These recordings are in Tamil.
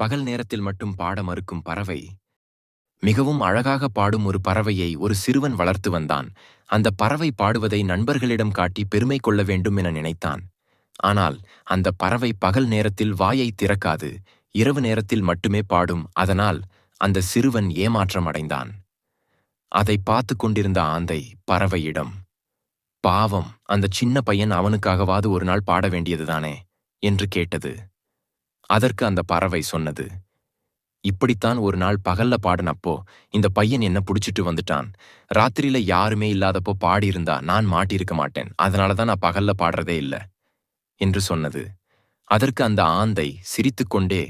பகல் நேரத்தில் மட்டும் பாட மறுக்கும் பறவை. மிகவும் அழகாக பாடும் ஒரு பறவையை ஒரு சிறுவன் வளர்த்து வந்தான். அந்த பறவை பாடுவதை நண்பர்களிடம் காட்டி பெருமை கொள்ள வேண்டும் என நினைத்தான். ஆனால் அந்த பறவை பகல் நேரத்தில் வாயை திறக்காது இரவு நேரத்தில் மட்டுமே பாடும். அதனால் அந்த சிறுவன் ஏமாற்றம் அடைந்தான் அதை பார்த்து கொண்டிருந்த ஆந்தை பறவையிடம் பாவம் அந்த சின்ன பையன் அவனுக்காகவாது ஒரு நாள் பாட வேண்டியதுதானே? என்று கேட்டது. அதற்கு அந்த பறவை சொன்னது இப்படித்தான் ஒரு நாள் பகல்ல பாடினப்போ இந்த பையன் என்ன புடிச்சிட்டு வந்துட்டான். ராத்திரியில யாருமே இல்லாதப்போ பாடியிருந்தா நான் மாட்டியிருக்க மாட்டேன். அதனால தான் நான் பகல்ல பாடுறதே இல்ல என்று சொன்னது. அதற்கு அந்த ஆந்தை சிரித்துக்கொண்டே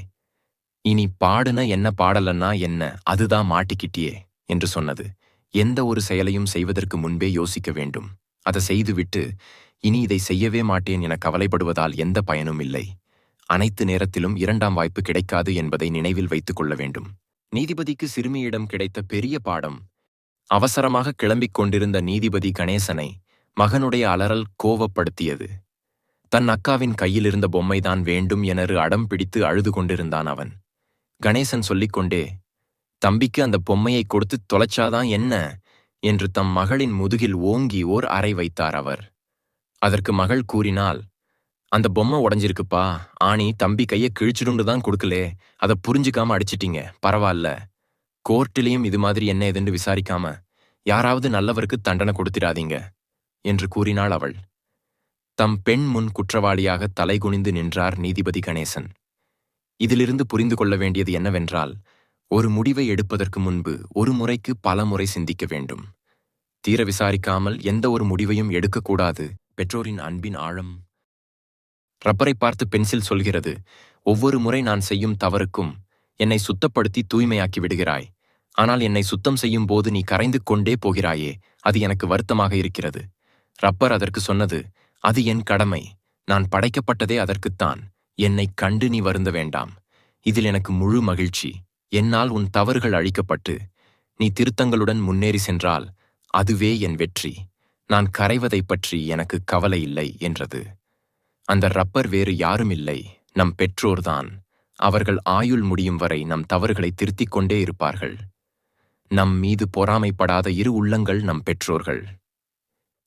இனி பாடுன என்ன பாடலன்னா என்ன அதுதான் மாட்டிக்கிட்டியே என்று சொன்னது. எந்த ஒரு செயலையும் செய்வதற்கு முன்பே யோசிக்க வேண்டும். அதை செய்துவிட்டு இனி இதை செய்யவே மாட்டேன் என கவலைப்படுவதால் எந்த பயனும் இல்லை. அனைத்து நேரத்திலும் இரண்டாம் வாய்ப்பு கிடைக்காது என்பதை நினைவில் வைத்துக் கொள்ள வேண்டும். நீதிபதிக்கு சிறுமியிடம் கிடைத்த பெரிய பாடம். அவசரமாக கிளம்பிக் கொண்டிருந்த நீதிபதி கணேசனை மகனுடைய அலறல் கோவப்படுத்தியது. தன் அக்காவின் கையிலிருந்த பொம்மைதான் வேண்டும் எனறு அடம் பிடித்து அழுது கொண்டிருந்தான் அவன். கணேசன் சொல்லிக்கொண்டே தம்பிக்கு அந்த பொம்மையை கொடுத்து தொலைச்சாதான் என்ன? என்று தம் மகளின் முதுகில் ஓங்கி ஓர் அறை வைத்தார் அவர். அதற்கு மகள் கூறினால் அந்த பொம்மை உடஞ்சிருக்குப்பா. ஆணி தம்பி கையை கிழிச்சிடுண்டு தான் கொடுக்கலே. அதை புரிஞ்சுக்காம அடிச்சிட்டீங்க. பரவாயில்ல. கோர்ட்டிலையும் இது மாதிரி என்ன எதுன்னு விசாரிக்காம யாராவது நல்லவருக்கு தண்டனை கொடுத்திராதீங்க என்று கூறினாள் அவள். தம் பெண் முன் குற்றவாளியாக தலைகுனிந்து நின்றார் நீதிபதி கணேசன். இதிலிருந்து புரிந்து கொள்ள வேண்டியது என்னவென்றால் ஒரு முடிவை எடுப்பதற்கு முன்பு ஒரு முறைக்கு பல முறை சிந்திக்க வேண்டும். தீர விசாரிக்காமல் எந்த ஒரு முடிவையும் எடுக்கக்கூடாது. பெற்றோரின் அன்பின் ஆழம் ரப்பரை பார்த்து பென்சில் சொல்கிறது ஒவ்வொரு முறை நான் செய்யும் தவறுக்கும் என்னை சுத்தப்படுத்தி தூய்மையாக்கி விடுகிறாய். ஆனால் என்னை சுத்தம் செய்யும் போது நீ கரைந்து கொண்டே போகிறாயே அது எனக்கு வருத்தமாக இருக்கிறது ரப்பர் அதற்கு சொன்னது அது என் கடமை. நான் படைக்கப்பட்டதே அதற்குத்தான் என்னை கண்டு நீ வருந்த வேண்டாம். இதில் எனக்கு முழு மகிழ்ச்சி. என்னால் உன் தவறுகள் அழிக்கப்பட்டு நீ திருத்தங்களுடன் முன்னேறி சென்றால் அதுவே என் வெற்றி. நான் கரைவதைப் பற்றி எனக்கு கவலை இல்லை என்றது. அந்த ரப்பர் வேறு யாரும் இல்லை நம் பெற்றோர்தான். அவர்கள் ஆயுள் முடியும் வரை நம் தவறுகளை திருத்திக் கொண்டே இருப்பார்கள். நம் மீது பொறாமைப்படாத இரு உள்ளங்கள் நம் பெற்றோர்கள்.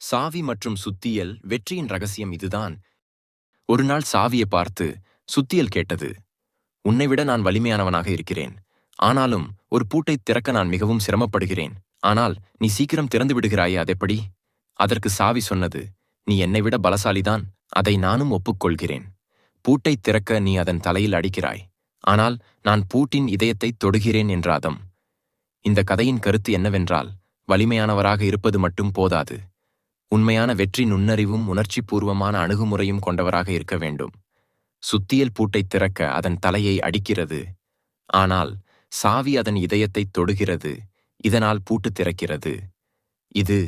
சாவி மற்றும் சுத்தியல் வெற்றியின் ரகசியம் இதுதான். ஒரு நாள் சாவியை பார்த்து சுத்தியல் கேட்டது உன்னை விட நான் வலிமையானவனாக இருக்கிறேன். ஆனாலும் ஒரு பூட்டை திறக்க நான் மிகவும் சிரமப்படுகிறேன். ஆனால் நீ சீக்கிரம் திறந்து விடுகிறாயே அதெப்படி? அதற்கு சாவி சொன்னது நீ என்னை விட பலசாலிதான். அதை நானும் ஒப்புக்கொள்கிறேன். பூட்டை திறக்க நீ அதன் தலையில் அடிக்கிறாய். ஆனால் நான் பூட்டின் இதயத்தை தொடுகிறேன் என்றாதம். இந்த கதையின் கருத்து என்னவென்றால் வலிமையானவராக இருப்பது மட்டும் போதாது. உண்மையான வெற்றி நுண்ணறிவும் உணர்ச்சிபூர்வமான அணுகுமுறையும் கொண்டவராக இருக்க வேண்டும். சுத்தியல் பூட்டை திறக்க அதன் தலையை அடிக்கிறது. ஆனால் சாவி அதன் இதயத்தை தொடுகிறது. இதனால் பூட்டு திறக்கிறது. இது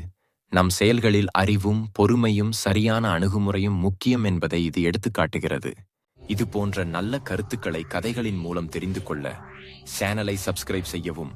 நம் செயல்களில் அறிவும் பொறுமையும் சரியான அணுகுமுறையும் முக்கியம் என்பதை இது எடுத்துக்காட்டுகிறது இது போன்ற நல்ல கருத்துக்களை கதைகளின் மூலம் தெரிந்து கொள்ள சேனலை சப்ஸ்கிரைப் செய்யவும்